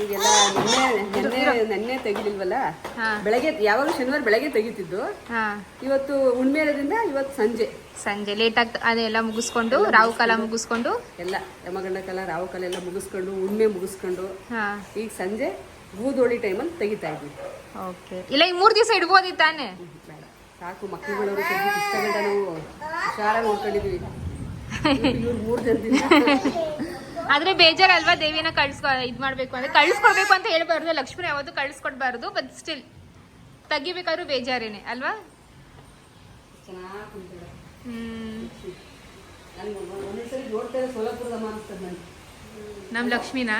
ಈಗೆಲ್ಲ ನೆನ್ನೆ ನೆನ್ನೆ ನೆನ್ನೆ ತೆಗಿಲಿಲ್ವಲ್ಲ. ಬೆಳಗ್ಗೆ ಯಾವಾಗ ಶನಿವಾರ ಬೆಳಗ್ಗೆ ತೆಗಿತಿದ್ದು. ಹಾ. ಇವತ್ತು ಹುಣ್ಮೆ ಇರೋದ್ರಿಂದ ಇವತ್ತು ಸಂಜೆ. ಸಂಜೆ ಲೇಟ್ ಆಗ್ತ ಅದೆಲ್ಲ ಮುಗಿಸ್ಕೊಂಡು ರಾವು ಕಾಲ ಮುಗಿಸ್ಕೊಂಡು ಎಲ್ಲ ಯಮಗಂಡ ಕಾಲ ರಾವು ಕಾಲ ಎಲ್ಲ ಮುಗಿಸ್ಕೊಂಡು ಹುಣ್ಮೆ ಮುಗಿಸ್ಕೊಂಡು ಹಾ. ಈಗ ಸಂಜೆ ಬೂದೋಳಿ ಟೈಮಲ್ಲಿ ತೆಗಿತಾ ಇದ್ವಿ ಓಕೆ ಇಲ್ಲ ಈ ಮೂರು ದಿವಸ ಇಡ್ಬೋದಿತ್ತಾನೆ? ಬೇಡ. ಸಾಕು ಮಕ್ಕಳುಗಳವರು ಇಷ್ಟಗಂಟ ಇಷ್ಟ ಗಂಟ ನಾವು ಹುಷಾರಾಗಿ ನೋಡ್ಕೊಂಡಿದ್ವಿ. ಇವ್ರು ಮೂರು ಜನದಿಂದ. ಆದ್ರೆ ಬೇಜಾರಲ್ವಾ ದೇವಿನ ಕಳ್ಸ್ಕೊ ಇದ್ ಮಾಡ್ಬೇಕು ಅಂದ್ರೆ ಕಳ್ಸ್ಕೊಡ್ಬೇಕು ಅಂತ ಹೇಳ್ಬಾರ್ದು. ಲಕ್ಷ್ಮಿ ಯಾವತ್ತು ಕಳ್ಸ್ಕೊಡ್ಬಾರ್ದು ಬಟ್ ಸ್ಟಿಲ್ ತೆಗಿಬೇಕಾದ್ರೂ ಬೇಜಾರೇನೆ ಅಲ್ವಾ? ನಮ್ ಕುಂತಿದ್ದಾರೆ ಹ್ಮ್ ನನ್ಗೆ ಒಂದೊಂದ್ಸರಿ ನೋಡ್ತಾ ಇದ್ರೆ ಸೋಲಾಪುರದಮ್ಮ ಅನಿಸ್ತದೆ ನನಗೆ ನಮ್ ಲಕ್ಷ್ಮಿನಾ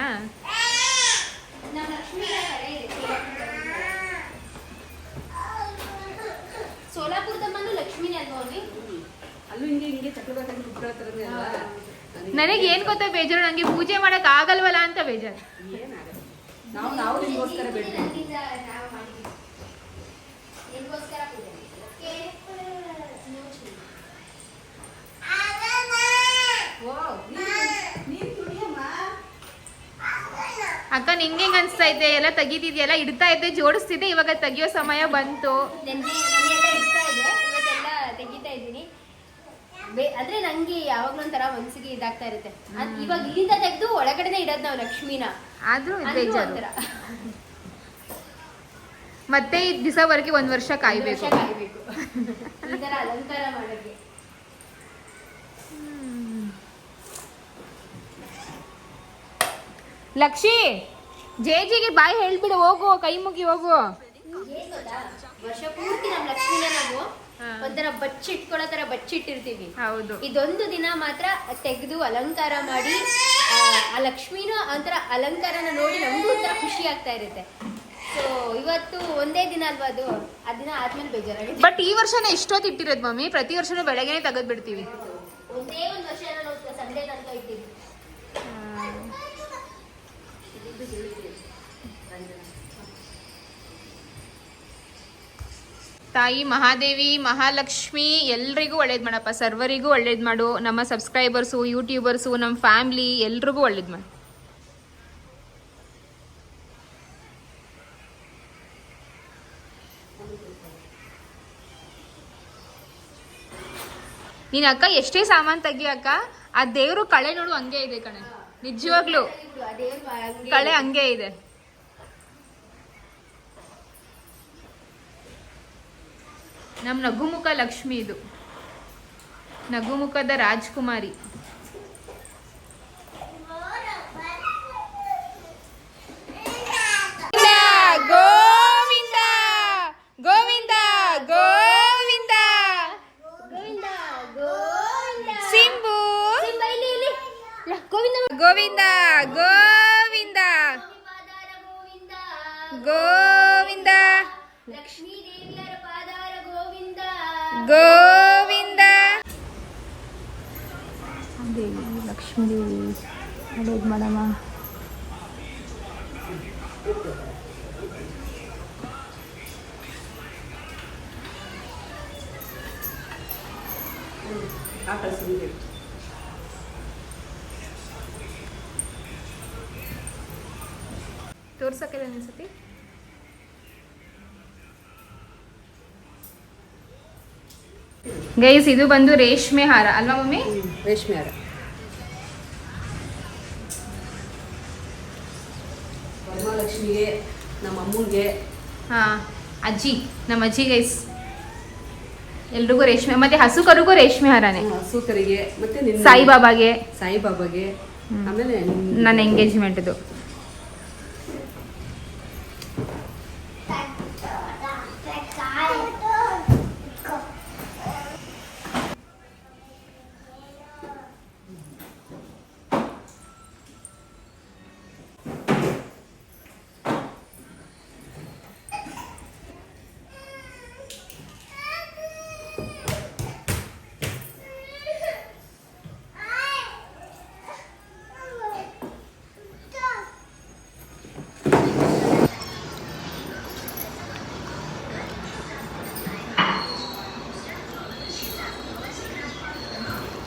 ಸೋಲಾಪುರದಮ್ಮನು ಲಕ್ಷ್ಮಿನೇ ಅಲ್ವಾ ಅವ್ನಿ ಅಲ್ಲೂ ಹಿಂಗೆ ಹಿಂಗೆ ಚಕ್ರಬಾಟಾಗಿ ಕುತ್ಕೊಳ್ತಾರನೇ ಅಲ್ವಾ? ನನಗೆ ಏನ್ ಗೊತ್ತಾ ಬೇಜಾರು ನಂಗೆ ಪೂಜೆ ಮಾಡಕ್ ಆಗಲ್ವಲ್ಲ ಅಂತ ಬೇಜಾರು. ಏನಾಗಲ್ಲ ನಾವು ನಾವು ನಿಮಗೋಸ್ಕರ ಬೇಡ್ತೀವಿ ನಿಮ್ಗೋಸ್ಕರ ಪೂಜೆ ಅಕ್ಕ ನಿಂಗೆ ಹೆಂಗ್ ಅನ್ಸ್ತಾ ಇದೆ? ಎಲ್ಲ ತೆಗಿತಿದ್ಯಲ್ಲ ಇಡ್ತಾ ಇದ್ದೆ ಜೋಡಿಸ್ತಿದ್ದೆ. ಇವಾಗ ತೆಗಿಯೋ ಸಮಯ ಬಂತು ನೆನ್ನೆ ನೆನ್ನೆಲ್ಲ ಇಡ್ತಾ ಇದೆ ಇವತ್ತೆಲ್ಲ ತೆಗಿತಾ ಇದ್ದೀನಿ ಆದ್ರೆ ನಂಗೆ ಯಾವಾಗ್ಲೂ ಒಂಥರ ಮನ್ಸಿಗೆ ಇದಾಗ್ತಾ ಇರುತ್ತೆ. ಅದ್ ಇವಾಗ ಇಲ್ಲಿಂದ ತೆಗೆದು ಒಳಗಡೆನೆ ಇಡದ್ ನಾವು ಲಕ್ಷ್ಮೀನ. ಆದ್ರೂ ಅಂದ್ರೂ ಬೇಜಾರು. ಒಂಥರ. ಮತ್ತೆ ಈ ದಿವಸವರೆಗೆ ಒಂದ್ ವರ್ಷ ಒಂದು ಕಾಯ್ಬೇಕು ವರ್ಷ ಕಾಯ್ಬೇಕು. ಈ ತರ ಅಲಂಕಾರ ಮಾಡೋಕ್ಕೆ. ಲಕ್ಷಿ ಜೇಜಿಗೆ ಬಾಯಿ ಹೇಳ್ಬಿಡು ಹೋಗು ಕೈ ಮುಗಿ ಹೋಗು. ಏನ್ ಗೊತ್ತಾ? ವರ್ಷ ಪೂರ್ತಿ ನಮ್ಮ ಲಕ್ಷ್ಮೀನ ನಾವು. ಒಂಥರ ಬಚ್ಚಿಟ್ಕೊಳ್ಳೋ ತರ ಬಚ್ಚಿಟ್ಟಿರ್ತೀವಿ ಹೌದು. ಇದೊಂದು ದಿನ ಮಾತ್ರ ತೆಗೆದು ಅಲಂಕಾರ ಮಾಡಿ ಆ, ಲಕ್ಷ್ಮಿನೂ ಒಂಥರ ಅಲಂಕಾರನ ನೋಡಿ ನಮಗೂ ಒಂಥರ ಖುಷಿ ಆಗ್ತಾ ಇರುತ್ತೆ. ಸೊ ಇವತ್ತು ಒಂದೇ ದಿನ ಅಲ್ವಾ ಅದು? ಆ ದಿನ ಆದ್ಮೇಲೆ ಬೇಜಾರಾಗುತ್ತೆ. ಬಟ್ ಈ ವರ್ಷನೇ ಎಷ್ಟೊತ್ತು ಇಟ್ಟಿರೋದು ಮಮ್ಮಿ? ಪ್ರತಿ ವರ್ಷನೂ ಬೆಳಗ್ಗೆನೆ ತೆಗೆದು ಬಿಡ್ತೀವಿ ಒಂದೇ ಒಂದು ವರ್ಷ ತಾಯಿ ಮಹಾದೇವಿ ಮಹಾಲಕ್ಷ್ಮಿ ಎಲ್ರಿಗೂ ಒಳ್ಳೇದು ಮಾಡಪ್ಪ. ಸರ್ವರಿಗೂ ಒಳ್ಳೇದು ಮಾಡು. ನಮ್ಮ ಸಬ್ಸ್ಕ್ರೈಬರ್ಸು ಯೂಟ್ಯೂಬರ್ಸು ನಮ್ಮ ಫ್ಯಾಮ್ಲಿ ಎಲ್ರಿಗೂ ಒಳ್ಳೇದು ಮಾಡು. ನೀನ್ ಅಕ್ಕ ಎಷ್ಟೇ ಸಾಮಾನ್ ತೆಗಿ ಅಕ್ಕ. ಆ ದೇವ್ರು ಕಳೆ ನೋಡು ಹಂಗೆ ಇದೆ ಕಣೆ. ನಿಜವಾಗ್ಲು. ಕಳೆ ಹಂಗೆ ಇದೆ. ನಮ್ ನಗುಮುಖ ಲಕ್ಷ್ಮಿ ಇದು. ನಗುಮುಖದ ರಾಜ್ಕುಮಾರಿ. ಆ ಕಳ್ಸಿದ್ದೀನಿ ತೋರ್ಸಕ್ಕಿಲ್ಲ ಅನ್ಸತಿ ಗೈಸ್ ಇದು ಬಂದು ರೇಷ್ಮೆ ಹಾರ ಅಲ್ವಾ ಮಮ್ಮಿ? ರೇಷ್ಮೆ ಹಾರ. ಅಮ್ಮನಿಗೆ ಹಾ ಅಜ್ಜಿ ನಮ್ಮ ಅಜ್ಜಿ ಗೈಸ್ ಎಲ್ರಿಗೂ ರೇಷ್ಮೆ ಮತ್ತೆ ಹಸು ಕರುಗೂ ರೇಷ್ಮೆ ಹಾರಾನೆ. ಹಸು ಕರಿಗೆ ಮತ್ತೆ ಸಾಯಿಬಾಬಾಗೆ. ಸಾಯಿಬಾಬಾಗೆ. ಆಮೇಲೆ ನನ್ನ ಎಂಗೇಜ್ಮೆಂಟ್ದು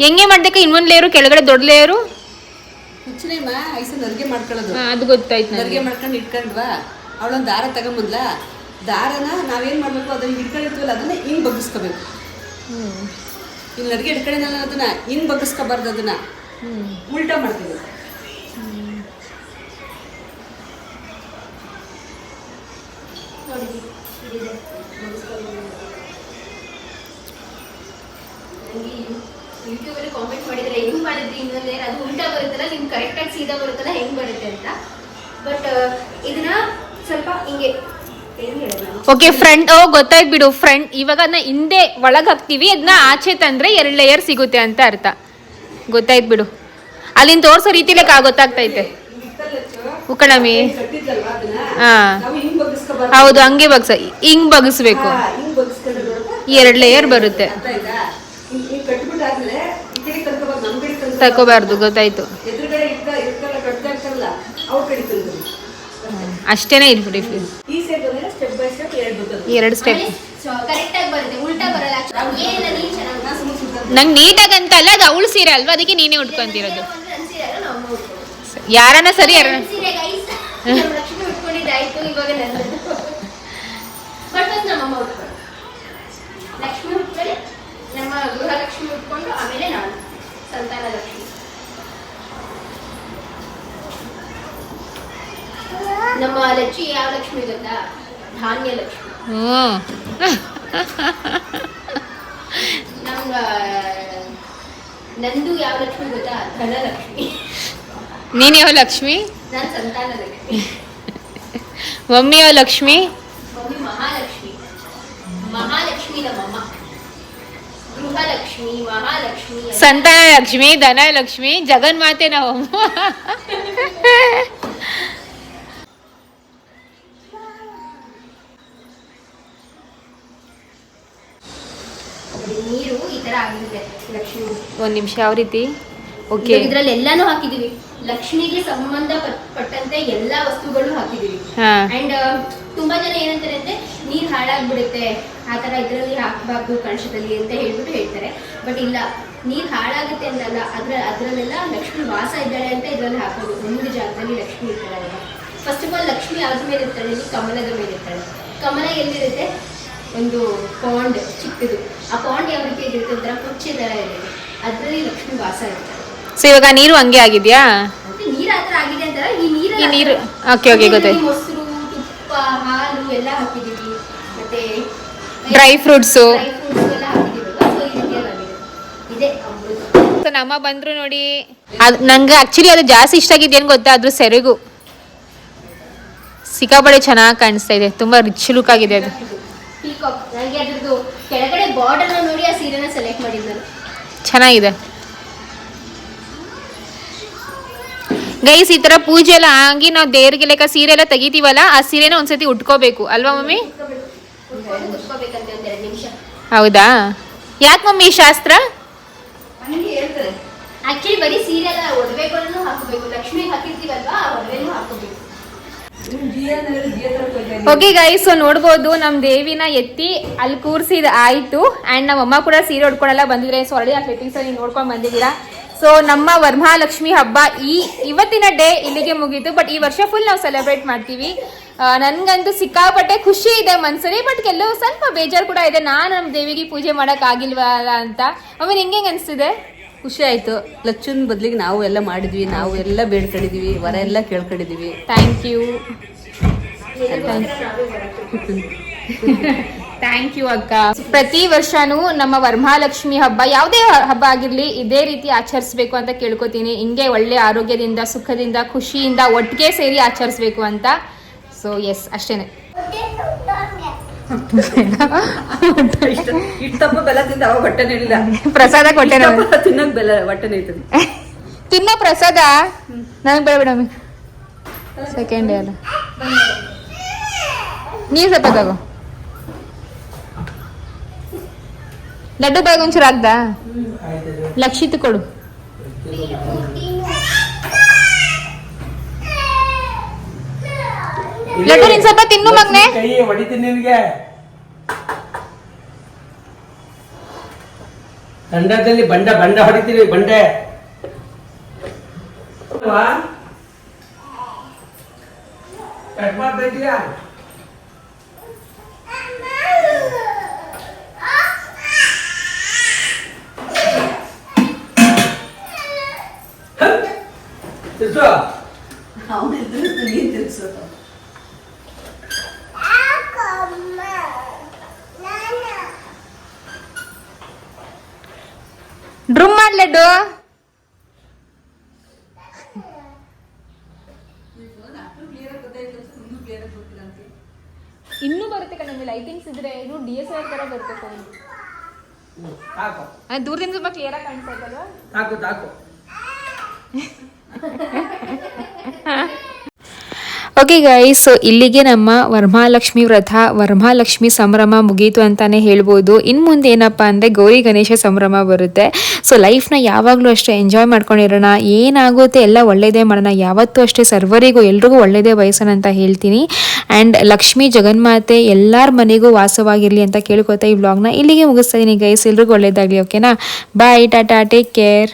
ಹೆಂಗೆ ಮಾಡ್ಬೇಕು? ಇನ್ನೊಂದು ಲೇಯರು ಕೆಳಗಡೆ ದೊಡ್ಡ ಲೇಯರು ಹುಚ್ಚನೇಮ್ಮ ಐಸ ನರ್ಗೆ ಮಾಡ್ಕೊಳ್ಳೋದು. ಅದು ಗೊತ್ತಾಯ್ತು ನರ್ಗೆ ಮಾಡ್ಕೊಂಡು ಇಟ್ಕೊಂಡ್ವಾ ಅವಳೊಂದು ದಾರ ತಗೊಂಬಂದ್ಲ. ದಾರನ ನಾವೇನ್ ಮಾಡಬೇಕು? ಅದನ್ನ ಹಿಡ್ಕೊಂಡಿರ್ತೀವಲ್ಲ ಅದನ್ನ ಹಿಂಗ್ ಬಗ್ಗಿಸ್ಕೋಬೇಕು. ಇಲ್ಲಿ ನರ್ಗೆ ಹಿಡ್ಕೊಂಡಿದ್ದಲ್ಲ ಅದನ್ನ ಹಿಂಗ್ ಬಗ್ಗಿಸ್ಕೋಬಾರ್ದು ಅದನ್ನ. ಉಲ್ಟಾ ಮಾಡ್ತೀವಿ. ನೋಡಿ ಇದಿದೆ ನನಗೆ ಯೂಟ್ಯೂಬಲ್ಲಿ ಕಾಮೆಂಟ್ ಮಾಡಿದ್ರೆ ಹೆಂಗ್ ಮಾಡಿದ್ರಿ ಇನ್ನೊಂದೇ ಅದು ಉಲ್ಟಾ ಬರುತ್ತಲ್ಲ ನಿಮ್ಗೆ ಕರೆಕ್ಟಾಗಿ ಸೀದಾ ಬರುತ್ತಲ್ಲ ಹೆಂಗ್ ಬರುತ್ತೆ ಅಂತ. ಬಟ್ ಇದನ್ನ ಸ್ವಲ್ಪ ಹಿಂಗೆ? ಓಕೆ ಫ್ರಂಟ್ ಓ ಗೊತ್ತಾಯ್ತು ಬಿಡು ಫ್ರಂಟ್ ಇವಾಗ ಅದನ್ನ ಹಿಂದೆ ಒಳಗೆ ಹಾಕ್ತೀವಿ ಅದನ್ನ ಆಚೆ ತಂದ್ರೆ ಎರಡು ಲೇಯರ್ ಸಿಗುತ್ತೆ ಅಂತ ಅರ್ಥ. ಗೊತ್ತಾಯ್ತು ಬಿಡು. ಅಲ್ಲಿಂದ ತೋರ್ಸೋ ರೀತಿಲೇ ಕಾ ಗೊತ್ತಾಗ್ತೈತೆ. ಉಕ್ಕಣಮಿ ಹಾ. ನಾವು ಹಿಂಗ್ ಬಗ್ಗಿಸ್ಕೋಬಾರ್ದು ಹೌದು ಹಂಗೆ ಬಗ್ಸ ಹಿಂಗ್ ಬಗ್ಸ್ಬೇಕು. ಹಾ, ಹಿಂಗ್ ಬಗ್ಗಿಸ್ಕೊಂಡ್ರೆ ಎರಡು ಲೇಯರ್ ಬರುತ್ತೆ. ಕಡೆ ಗೊತ್ತಾಯ್ತು. ಅಷ್ಟೇನೆ ಇರ್ಬಿಡಿ ಈ ಸೇಪ್ ಸ್ಟೆಪ್ ಬೈ ಸ್ಟೆಪ್ ಹೇಳ್ಬೇಕು ಎರಡು ಸ್ಟೆಪ್ ನಂಗೆ ನೀಟಾಗಿ ಅಂತ ಅಲ್ಲ ಅದು ಅವಳು ಸೀರೆ ಅಲ್ವಾ? ಅದಕ್ಕೆ ನೀನೇ ಉಟ್ಕೊಂತಿರೋದು ಯಾರನ್ನ ಸರಿ ಯಾರನ್ನ ಸೀರೆ ಗೈಸ್ ನಮ್ಮ ಲಕ್ಷ್ಮಿ ಉಟ್ಕೊಂಡಿದ್ದಾಯ್ತು ಇವಾಗ ನನ್ನದು ಬಟ್ ಅದು ನಮ್ಮಮ್ಮ ಉಟ್ಕೊಂಡು ಲಕ್ಷ್ಮಿ ಉಟ್ಕೊಳ್ಳಿ ನಮ್ಮ ಗೃಹಲಕ್ಷ್ಮಿ ಉಟ್ಕೊಂಡು ಆಮೇಲೆ ನಾನು ಸಂತಾನ ಲಕ್ಷ್ಮಿ ನಮ್ಮ ಲಚ್ಚಿ ಯಾವ ಲಕ್ಷ್ಮಿ ಗೊತ್ತಾ ಧಾನ್ಯ ಲಕ್ಷ್ಮಿ ಹ್ಞೂ ನಮ್ಗ ನಂದು ಯಾವ ಲಕ್ಷ್ಮಿ ಗೊತ್ತಾ ಧನಲಕ್ಷ್ಮಿ ನೀನು ಯಾವ ಲಕ್ಷ್ಮಿ ನನ್ನ ಸಂತಾನ ಲಕ್ಷ್ಮಿ ಮಮ್ಮಿ ಯಾವ ಲಕ್ಷ್ಮಿ ಮಮ್ಮಿ ಮಹಾಲಕ್ಷ್ಮಿ ಮಹಾಲಕ್ಷ್ಮಿ ನಮ್ಮಮ್ಮ ಗೃಹಲಕ್ಷ್ಮಿ ಮಹಾಲಕ್ಷ್ಮಿ ಎಲ್ಲ ಸಂತಾನ ಲಕ್ಷ್ಮಿ ಧನ ಲಕ್ಷ್ಮಿ ಜಗನ್ಮಾತೆ ನಾವು ನೀರು ಈ ತರ ಆಗಿರುತ್ತೆ ಲಕ್ಷ್ಮಿ. ಒಂದು ನಿಮಿಷ ಯಾವ ರೀತಿ? ಓಕೆ. ಇದ್ರಲ್ಲಿ ಎಲ್ಲಾನು ಹಾಕಿದೀವಿ. ಲಕ್ಷ್ಮಿಗೆ ಸಂಬಂಧ ಪಟ್ಟಂತೆ ಎಲ್ಲಾ ವಸ್ತುಗಳು ಹಾಕಿದೀವಿ. ಅಂಡ್ ತುಂಬಾ ಜನ ಏನಂತಾರೆ ಅಂದ್ರೆ ನೀರ್ ಹಾಳಾಗ್ಬಿಡುತ್ತೆ ಆ ತರ ಇದ್ರಲ್ಲಿ ಹಾಕ್ಬಾರ್ದು ಕಳಶದಲ್ಲಿ ಅಂತ ಹೇಳ್ಬಿಟ್ಟು ಹೇಳ್ತಾರೆ. ಬಟ್ ಇಲ್ಲ ನೀರ್ ಹಾಳಾಗುತ್ತೆ ಅಂತಲ್ಲ ಅದ್ರ ಅದ್ರಲ್ಲೆಲ್ಲ ಲಕ್ಷ್ಮಿ ವಾಸ ಇದ್ದಾಳೆ ಅಂತ ಇದ್ರಲ್ಲಿ ಹಾಕೋದು. ಒಂದು ಜಾಗದಲ್ಲಿ ಲಕ್ಷ್ಮಿ ಇರ್ತಾಳೆ. ಫಸ್ಟ್ ಆಫ್ ಆಲ್ ಲಕ್ಷ್ಮಿ ಯಾವ್ದ್ರ ಮೇಲೆ ಇರ್ತಾಳೆ ಕಮಲದ ಮೇಲೆ ಇರ್ತಾಳೆ. ಕಮಲ ಎಲ್ಲಿರುತ್ತೆ? ಒಂದು ಪಾಂಡ್ ಚಿಕ್ಕದು. ಆ ಪಾಂಡ್ ಯಾವ ರೀತಿ ಇರುತ್ತೆ ಒಂಥರ ಕುರ್ಚಿ ಇರುತ್ತೆ ಅದ್ರಲ್ಲಿ ಲಕ್ಷ್ಮಿ ವಾಸ ಇರುತ್ತೆ. ಸೊ ಇವಾಗ ನೀರು ಹಂಗೆ ಆಗಿದ್ಯಾ? ನೀರು ನೀರ್ ಆ ಥರ ಆಗಿದೆ ಅಂತಾರ. ಈ ನೀರ ಈ ನೀರು ಓಕೆ ಓಕೆ ಗೊತ್ತಾಯ್ತು. ಮೊಸರು ತುಪ್ಪ ಹಾಲು ಎಲ್ಲ ಹಾಕಿದೀವಿ ಮತ್ತೆ ಡ್ರೈ ಫ್ರೂಟ್ಸು ಸೊ ನಮ್ಮ ಬಂದ್ರು ನೋಡಿ ಅದು ನಂಗೆ ಆಕ್ಚುಲಿ ಅದು ಜಾಸ್ತಿ ಇಷ್ಟ ಆಗಿದ್ದು ಏನು ಗೊತ್ತಾ? ಅದ್ರ ಸೆರಗು. ಸಿಕ್ಕಾಪಟ್ಟೆ ಚೆನ್ನಾಗಿ ಕಾಣಿಸ್ತಾ ಇದೆ. ತುಂಬಾ ರಿಚ್ ಲುಕ್ ಆಗಿದೆ ಅದು. ಕೆಳಗಡೆ ಬಾರ್ಡರ್ ನೋಡಿ ಆ ಸೀರೆನ ಸೆಲೆಕ್ಟ್ ಮಾಡಿದ್ದು ನಾನು ಚೆನ್ನಾಗಿದೆ. ಗೈಸ್ ಈ ತರ ಪೂಜೆ ಎಲ್ಲ ಆಗಿ ನಾವು ದೇವ್ರಿಗೆ ಲೆಕ್ಕ ಸೀರೆ ಎಲ್ಲ ತೆಗಿತೀವಲ್ಲ ಆ ಸೀರೆನ ಒಂದ್ಸತಿ ಉಟ್ಕೋಬೇಕು. ಅಲ್ವಾ ಮಮ್ಮಿ? ಹೌದಾ? ಯಾಕೆ ಮಮ್ಮಿ ಶಾಸ್ತ್ರ? ಆಕ್ಚುಲಿ ಬರೀ ಸೀರೆಲ್ಲ ಒಡವೆಗಳನ್ನು ಹಾಕಬೇಕು. ಲಕ್ಷ್ಮಿಗೆ ಹಾಕಿರ್ತೀವಲ್ವಾ ಆ ಒಡವೆನೂ ಹಾಕೋಬೇಕು ಓಕೆ ಗೈಸ್ ಸೊ ನೋಡ್ಬೋದು, ನಮ್ ದೇವಿನ ಎತ್ತಿ ಅಲ್ಲಿ ಕೂರ್ಸಿದ ಆಯ್ತು. ಅಂಡ್ ನಮ್ಮ ಅಮ್ಮ ಕೂಡ ಸೀರೆ ಉಡ್ಕೊಳಲ್ಲ, ಬಂದಿದ್ರೆ ಸೊ ಆಲ್ರೆಡಿ ಆ ಫಿಟ್ಟಿಂಗ್ಸ್ ನೀವು ನೋಡ್ಕೊಂಡು ಬಂದಿದ್ದೀರಾ. ಸೊ ನಮ್ಮ ವರ್ಮಹಾಲಕ್ಷ್ಮಿ ಹಬ್ಬ ಈ ಇವತ್ತಿನ ಡೇ ಇಲ್ಲಿಗೆ ಮುಗೀತು. ಬಟ್ ಈ ವರ್ಷ ಫುಲ್ ನಾವು ಸೆಲೆಬ್ರೇಟ್ ಮಾಡ್ತೀವಿ. ನನಗಂತೂ ಸಿಕ್ಕಾಪಟ್ಟೆ ಖುಷಿ ಇದೆ ಮನ್ಸಲ್ಲಿ. ಬಟ್ ಕೆಲವು ಸ್ವಲ್ಪ ಬೇಜಾರು ಕೂಡ ಇದೆ. ನಾನು ನಮ್ಮ ದೇವಿಗೆ ಪೂಜೆ ಮಾಡೋಕ್ಕಾಗಿಲ್ವಲ್ಲ ಅಂತ. ಆಮೇಲೆ ಹೆಂಗೆ ಅನಿಸ್ತಿದೆ? ಖುಷಿ ಆಯ್ತು. ಲಚ್ಚುನ್ ಬದ್ಲಿಗೆ ನಾವು ಎಲ್ಲ ಮಾಡಿದ್ವಿ. ನಾವು ಎಲ್ಲ ಬೇಡ್ಕೊಂಡಿದ್ವಿ. ವರ ಎಲ್ಲ ಕೇಳ್ಕೊಂಡಿದ್ವಿ. ಥ್ಯಾಂಕ್ ಯು ಥ್ಯಾಂಕ್ ಯು ಅಕ್ಕ. ಪ್ರತಿ ವರ್ಷನೂ ನಮ್ಮ ವರಮಹಾಲಕ್ಷ್ಮಿ ಹಬ್ಬ ಯಾವುದೇ ಹಬ್ಬ ಆಗಿರ್ಲಿ ಇದೇ ರೀತಿ ಆಚರಿಸ್ಬೇಕು ಅಂತ ಕೇಳ್ಕೊತೀನಿ. ಹಿಂಗೆ ಒಳ್ಳೆ ಆರೋಗ್ಯದಿಂದ, ಸುಖದಿಂದ, ಖುಷಿಯಿಂದ ಒಟ್ಟಿಗೆ ಸೇರಿ ಆಚರಿಸ್ಬೇಕು ಅಂತ. ಸೊ ಎಸ್ ಅಷ್ಟೇನೆ. ಇಷ್ಟಪ್ಪ ಬೆಲ್ಲ ತಿಂದ ಅವಾಗ ಹೊಟ್ಟೆನೇ ಇಲ್ಲ ಪ್ರಸಾದ ಕೊಟ್ಟೆ ನಾನು ಇಷ್ಟಪ್ಪ ತಿನ್ನಕ್ ಬೆಲ್ಲ ಹೊಟ್ಟೆನೇ ಐತದೆ ತಿನ್ನೋ ಪ್ರಸಾದ ನನಗೆ ಬೇಡ ಬಿಡಮ್ಮಿ ಸೆಕೆಂಡ್ ಅಲ್ಲ ನೀರು ಸ್ವಲ್ಪ ತಗೋ ಲಡ್ಡು ಬಾಯಿಗೆ ಒಂಚೂರು ಆಗ್ದಾ ಲಕ್ಷಿತ್ ಕೊಡು ಲಡ್ಡು ನಿನ್ ಸ್ವಲ್ಪ ತಿನ್ನು ಮಗ್ನೆ. ಕೈ ಹೊಡಿತೀನಿ ನಿನಗೆ. ದಂಡದಲ್ಲಿ ಬಂಡ ಬಂಡ ಹೊಡಿತೀವಿ ಬಂಡೆ. ಕಟ್ ಮಾಡ್ಬೇಕಿಲ್ಲ ತಿರ್ಸು. ಅವನಿದ್ರೆ ನೀನ್ ತಿರ್ಸು ಡ್ರಮ್ ಮಾಡ್ ಲಡ್ಡು ಇನ್ನೂ ಕಣ ಕಣಮ್ಮಿ ಲೈಟಿಂಗ್ಸ್ ಇದ್ರೆ ಇದು ಡಿ ಎಸ್ ಆರ್ ತರ ಬರುತ್ತೆ ಫೋನ್ ಹಾಕು ತಾಕು ದೂರದಿಂದ ಸ್ವಲ್ಪ ಕ್ಲಿಯರ್ ಆಗಿ ಕಾಣಿಸ್ತಾ ಇದ್ದಲ್ವಾ ಹಾಕೋ ತಾಕು. [LAUGHS] ಓಕೆ ಗೈಸ್ ಸೊ ಇಲ್ಲಿಗೆ ನಮ್ಮ ವರಮಹಾಲಕ್ಷ್ಮಿ ವ್ರತ ವರಮಹಾಲಕ್ಷ್ಮಿ ಸಂಭ್ರಮ ಮುಗೀತು ಅಂತಾನೆ ಹೇಳ್ಬೋದು. ಇನ್ನು ಮುಂದೆ ಏನಪ್ಪ ಅಂದರೆ ಗೌರಿ ಗಣೇಶ ಸಂಭ್ರಮ ಬರುತ್ತೆ. ಸೊ ಲೈಫ್ನ ಯಾವಾಗಲೂ ಅಷ್ಟೇ ಎಂಜಾಯ್ ಮಾಡ್ಕೊಂಡಿರೋಣ. ಏನಾಗುತ್ತೆ ಎಲ್ಲ ಒಳ್ಳೇದೇ ಮಾಡೋಣ. ಯಾವತ್ತೂ ಅಷ್ಟೇ ಸರ್ವರಿಗೂ, ಎಲ್ರಿಗೂ ಒಳ್ಳೇದೇ ಬಯಸೋಣ ಅಂತ ಹೇಳ್ತೀನಿ. ಆ್ಯಂಡ್ ಲಕ್ಷ್ಮಿ, ಜಗನ್ಮಾತೆ ಎಲ್ಲರ ಮನೆಗೂ ವಾಸವಾಗಿರಲಿ ಅಂತ ಕೇಳ್ಕೊತಾ ಈ ವ್ಲಾಗ್ನ ಇಲ್ಲಿಗೆ ಮುಗಿಸ್ತಾ ಇದ್ದೀನಿ ಗೈಸ್ ಎಲ್ರಿಗೂ ಒಳ್ಳೇದಾಗಲಿ ಓಕೆನಾ ಬಾಯ್ ಟಾಟಾ ಟೇಕ್ ಕೇರ್